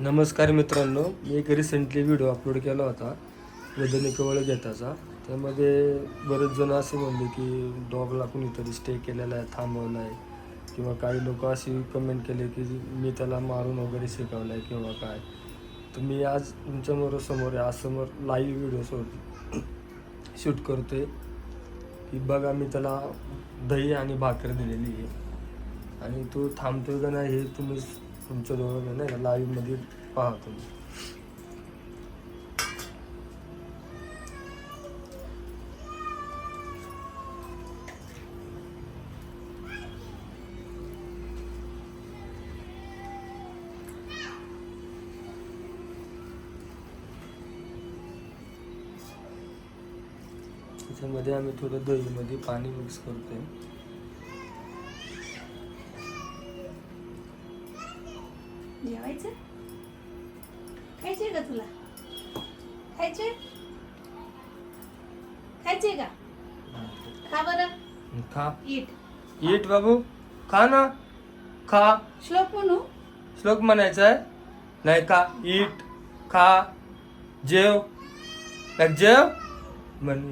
नमस्कार मित्रांनो मी एक रिसेंटली व्हिडिओ अपलोड केला होता वजनी घेताचा. त्यामध्ये बरेच जण असे म्हणले की डॉगला कुणीतरी स्टे केलेला आहे थांबवला आहे. किंवा काही लोक अशी कमेंट केले की मी त्याला मारून वगैरे शिकवलं आहे किंवा काय. तर मी आज तुमच्यामोर समोर आज समोर लाईव्ह व्हिडिओ सोड शूट करतोय. की बघा मी त्याला दही आणि भाकर दिलेली आहे. आणि तो थांबतोय का नाही हे तुम्ही तुमच्या डोळ्याने नाही का लाईव्ह मध्ये पहा तुम्ही त्याच्यामध्ये आम्ही थोडं दहीमध्ये पाणी मिक्स करतोय जेवायचं? खायचंय का तुला? खायचंय? खायचंय का? खा बरं. खा. इट ईट बाबू. खा ना. खा. श्लोक म्हणू. श्लोक म्हणायचा आहे नाही का ईट खा. जेव. जेव. म्हण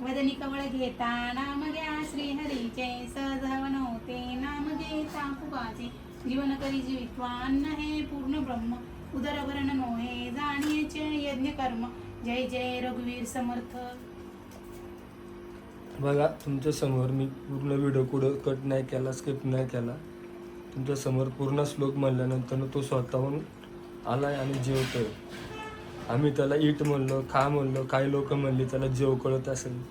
वदनी कवळ घेता नाम घ्या श्री हरीचे सहजावन होते. नाम घेता फुगाचे जीवन करी जीवित्वा अन्न हे पूर्ण ब्रह्म। उदरभरण नोहे जाणीचे यज्ञ कर्म जय जय रघुवीर समर्थ। बघा तुमच्यासमोर मी पूर्ण व्हिडिओ कुठं कट नाही केला स्किप नाही केला. तुमच्यासमोर पूर्ण श्लोक म्हणल्यानंतर तो स्वतःहून आलाय आणि जेवतोय. आम्ही त्याला ईट म्हणलो खा म्हणलो काही लोक म्हणले त्याला जेव कळत असेल.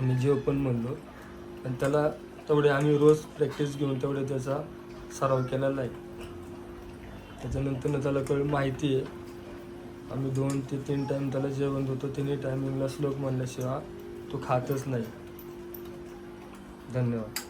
आम्ही जेव पण म्हणलो. आणि त्याला तेवढे आम्ही रोज प्रॅक्टिस घेऊन तेवढे त्याचा सराव केलेला आहे. त्याच्यानंतर त्याला कळ माहिती आहे. आम्ही दोन ते तीन टाईम त्याला जेवण देतो. तिन्ही टायमिंगला श्लोक म्हणल्याशिवाय तो खातच नाही. धन्यवाद.